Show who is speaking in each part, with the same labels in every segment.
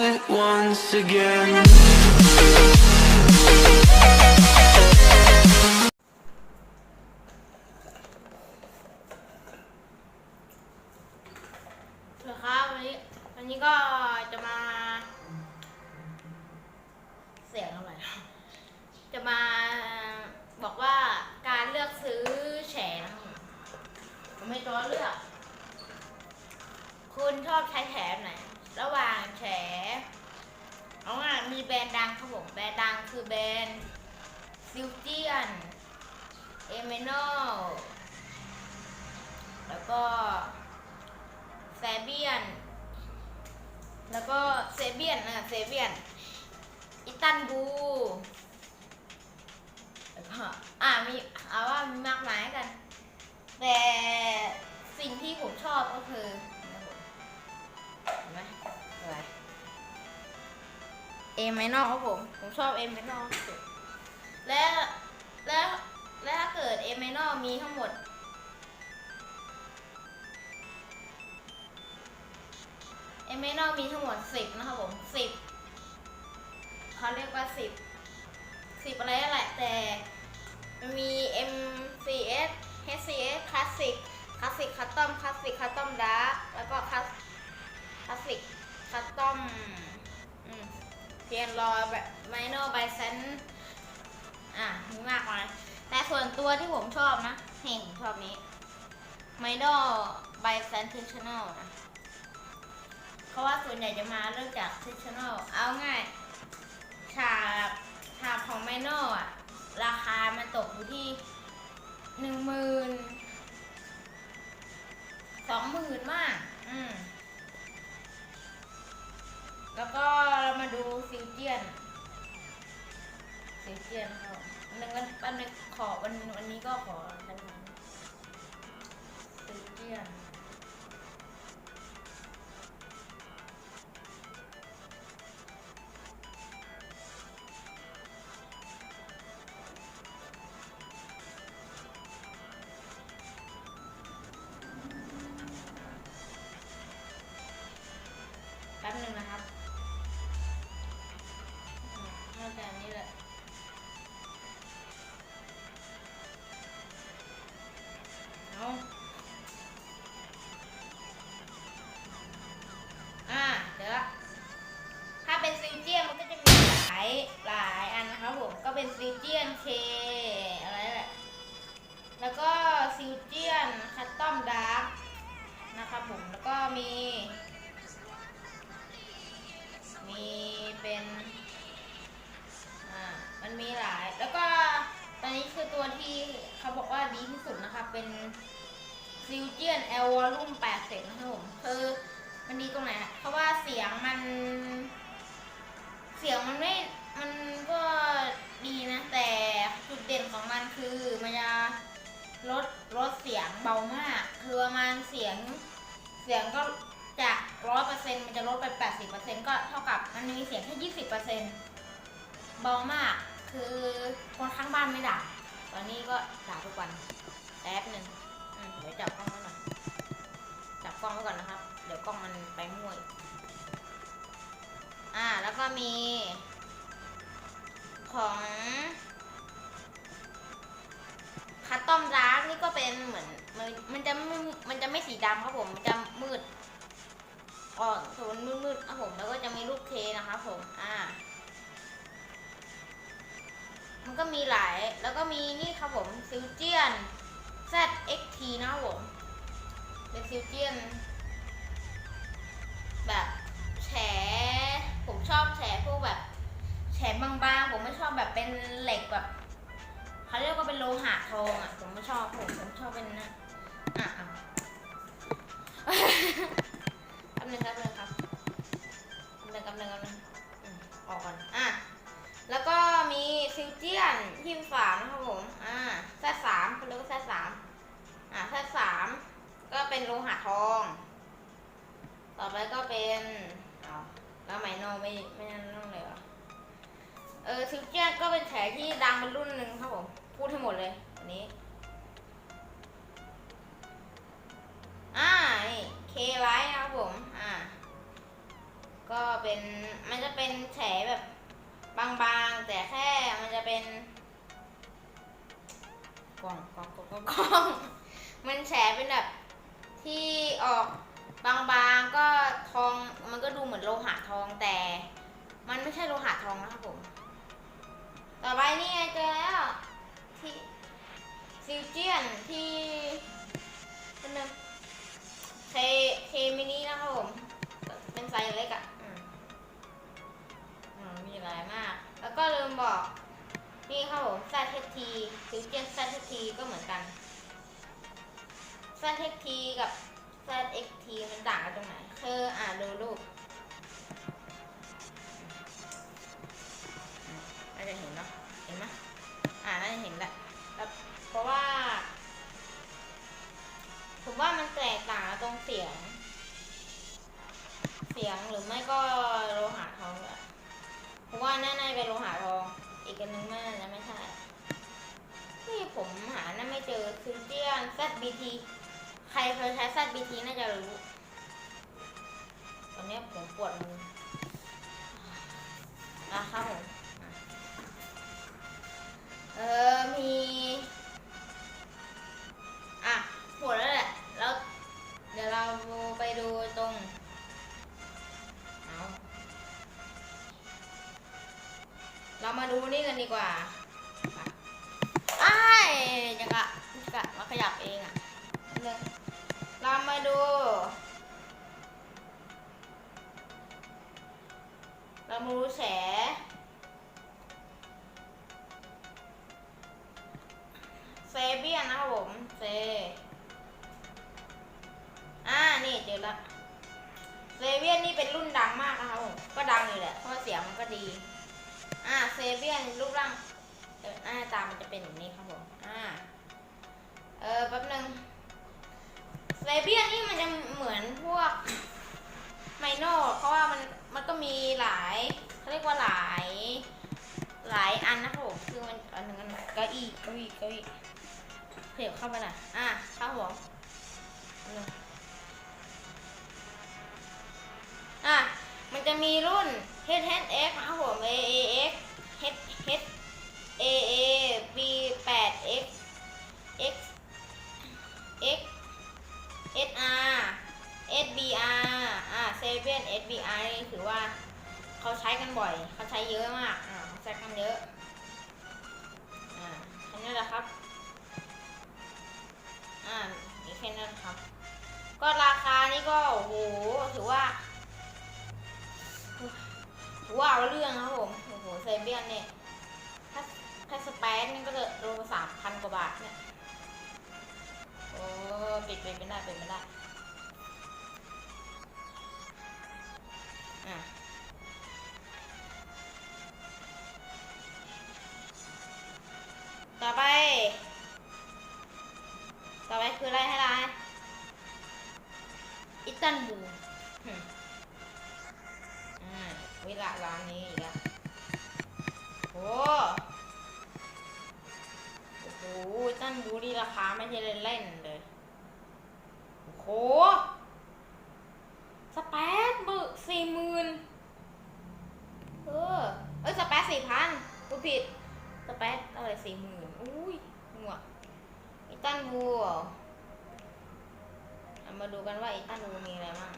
Speaker 1: once again.
Speaker 2: คือแบรนด์ซิลเจียน เอเมโนแล้วก็แซเบียน แล้วก็เซเบียนนะเซเบียน อิตันบูแล้วก็อ่ามีเอาว่ามีมากมายกัน แต่สิ่งที่ผมชอบก็คือเห็นไหม เอไมนอลครับผม ผมชอบเอไมนอลสุดและและและถ้าเกิดเอไมนอลมีทั้งหมด เอเมนอลมีทั้งหมดสิบนะครับผมสิบเขาเรียกว่าสิบสิบอะไรนั่นแหละแต่มันมี MCS HCS Classic Classic Custom Classic Custom Dark แล้วก็ Class- Classic Custom อืม เพียนรอแบบ Minor by Sense อะมีมากมายแต่ส่วนตัวที่ผมชอบนะเห็นผมชอบนี้ Minor by Sensational นะเพราะว่าส่วนใหญ่จะมาเริ่มจาก sectional เอาง่ายฉากฉากของไมโนอะ ราคามันตกอยู่ที่หนึ่งหมื่นสองหมื่นมาก อืม แล้วก็เรามาดูซิลเจียนซิลเจียนเขาอันนึงวันวันนึงขอวันวันนี้ก็ขอกันนซิลเจียนแป๊บนึงนะ มน่าจะอันนี้แหละ เสียงมัน เสียงมันไม่ มันก็ดีนะ แต่จุดเด่นของมันคือมันจะลดลดเสียงเบามาก คือประมาณเสียง เสียงก็จากร้อยเปอร์เซ็นต์มันจะลดไปแปดสิบเปอร์เซ็นต์ก็เท่ากับมันมีเสียงแค่ยี่สิบเปอร์เซ็นต์เบามาก คือคนข้างบ้านไม่ด่าตอนนี้ก็ด่าทุกวันแป๊บหนึ่งเดี๋ยวจับกล้องไว้หน่อยจับกล้องไว้ก่อนนะครับ เดี๋ยวกล้องมันไปมั่วอีก อ่า แล้วก็มี ของคัตตอมดาร์กนี่ก็เป็นเหมือน มันมันจะไม่มันจะไม่สีดำครับผมมันจะมืดอ่อนโทนมืดๆครับผมแล้วก็จะมีลูกเทนะครับผมอ่า มันก็มีหลายแล้วก็มีนี่ครับผมซิลเจียน ZXT นะครับผมเป็นซิลเจียน แฉบางๆ ผมไม่ชอบแบบเป็นเหล็กแบบเขาเรียกว่าเป็นโลหะทองอะ ผมไม่ชอบผมผมชอบเป็นนะอะอะกำเนิดครับเลยครับกำเนิดกำเนิดกำเนิดอืมอกก่อนอะแล้วก็มีซิลเจียนพิมพ์ฝานะครับผมอ่าแซสามเขาเรียกว่าแซสามอ่าแซสามก็เป็นโลหะทอง ต่อไปก็เป็นเอาแล้วไมโนไม่ไม่นั่นเรื่องเลยเหรอ เออซิลเจียนก็เป็นแฉที่ดังเป็นรุ่นหนึ่งครับผม พูดให้หมดเลยอันนี้ อ่า นี่เคไลท์นะครับผม อ่า ก็เป็น มันจะเป็นแฉแบบบางๆ แต่แค่มันจะเป็นกล่องกล่องกล่องกล่องมันแฉเป็นแบบที่ออกบางๆ ก็ทอง มันก็ดูเหมือนโลหะทองแต่ มันไม่ใช่โลหะทองนะครับผม ต่อไปนี่ไงเจอแล้วที่ซิลเจียนที่เป็นงเคเคมินินะครับผม เป็นไซส์เล็กอะ่ะอืมอืมมีหลายมาก แล้วก็ลืมบอก นี่ครับผม ZHT ซิลเจียน ZHT ก็เหมือนกัน ZHT กับ ZXT มันต่างกันตรงไหนคืออ่าดูรูป ผมหาน่าไม่เจอซิลเจียน ZBT ใครเคยใช้ ZBT น่าจะรู้ ตอนนี้ผมปวดมือนะครับผมเออมีอะหมดแล้วแหละแล้วเดี๋ยวเราไปดูตรงเรามาดูนี่กันดีกว่า จะกะจะกะมาขยับเองอะนิดนึงเรามาดู เรามาดูแฉเซเบียนนะครับผมเซอ่า นี่เจอละเซเบียนนี่เป็นรุ่นดังมากนะครับผม ก็ดังอยู่แหละ เพราะเสียงมันก็ดี อ่า เซเบียนรูปร่างเออหน้าตามันจะเป็นแบบนี้ครับผมอ่า เออแป๊บนึงเซเบียนนี่มันจะเหมือนพวกไมโนเพราะว่ามันมันก็มีหลายเขาเรียกว่าหลาย หลายอันนะครับผมคือมันอันหนึ่งอันหนึ่งเก้าอี้เก้าอี้เก้าอี้เขียบเข้าไปหน่อยอะครับผมอันหนึ่งอะมันจะมีรุ่น HHX นะครับผม AAX H ว้าวเรื่องครับผม โอ้โหเซเบียนเนี่ย ถ้าถ้าสเปซนี่ก็จะรวมสามพันกว่าบาทเนี่ย โอ้ปิดไปไม่ได้ปิดไม่ได้ อะ ตันบูนี่ราคาไม่ใช่เล่นๆเลยโอ้โหสเปซบึกสี่หมื่นเออ เอ้ยสเปซสี่พันกูผิดสเปซอะไรสี่หมื่นอุ้ยหัวอีตันบูเหรอเอามาดูกันว่าอีตันบูมีอะไรบ้าง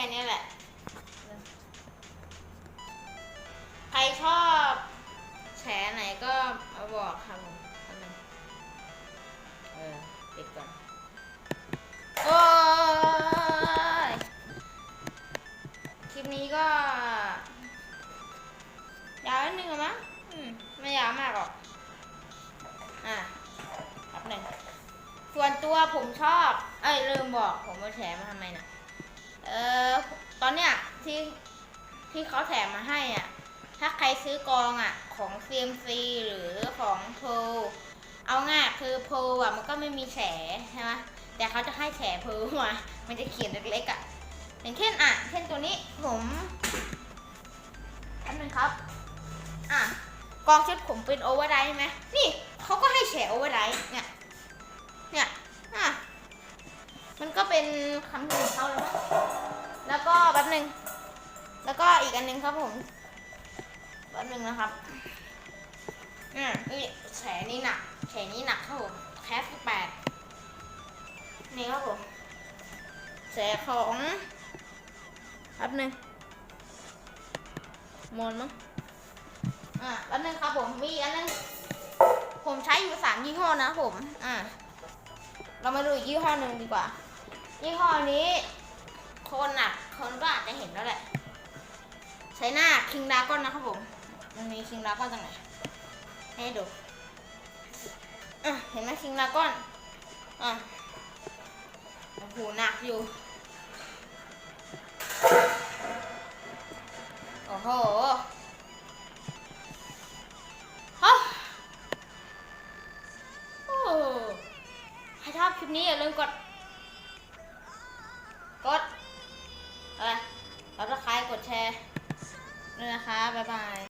Speaker 2: ค่นี้แหละ ใครชอบแฉไหนก็มาบอกค่ะผมเออปิดก่อน โอ้ยคลิปนี้ก็ ยาวนิดนึงอะมั้งอืมไม่ยาวมากหรอก อะแป๊บหนึ่งส่วนตัวผมชอบ เอ้ยลืมบอกผมมาแถมมาทำไมนะ เออตอนเนี้ยที่ที่เขาแถมมาให้อะ ถ้าใครซื้อกองอะ ของ CMC หรือของโพลเอาง่ายคือโพลอะมันก็ไม่มีแฉใช่ไหมแต่เขาจะให้แฉโพลมา มันจะเขียนเล็กๆอะอย่างเช่นอะ เช่นตัวนี้ผมอันนึงครับ อะกองชุดผมเป็นโอเวอร์ไดใช่ไหมนี่เขาก็ให้แฉโอเวอร์ไดเนี่ย เนี่ย อะ มันก็เป็นคำพูดของเขาแล้วแล้วก็แป๊บหนึ่ง แล้วก็อีกอันหนึ่งครับผม แป๊บหนึ่งนะครับ อืมนี่แฉนี่หนักแฉนี่หนักครับผมแคสแปดนี่ครับผมแฉของแป๊บหนึ่งมอนมั้งอ่าแป๊บหนึงครับผม มีอันนึง ผมใช้อยู่สามยี่ห้อนะผม อ่า เรามาดูอีกยี่ห้อหนึ่งดีกว่า ยี่ห้อนี้ คนอะ คนก็อาจจะเห็นแล้วแหละ ใช้หน้าคิงดาก้อนนะครับผมมันมีคิงดาก้อนตรงไหนให้ดูอะเห็นไหมคิงดาก้อนอะโอ้โหหนักอยู่ โอ้โหฮะโอ้ใครชอบคลิปนี้อย่าลืมกด 拜拜。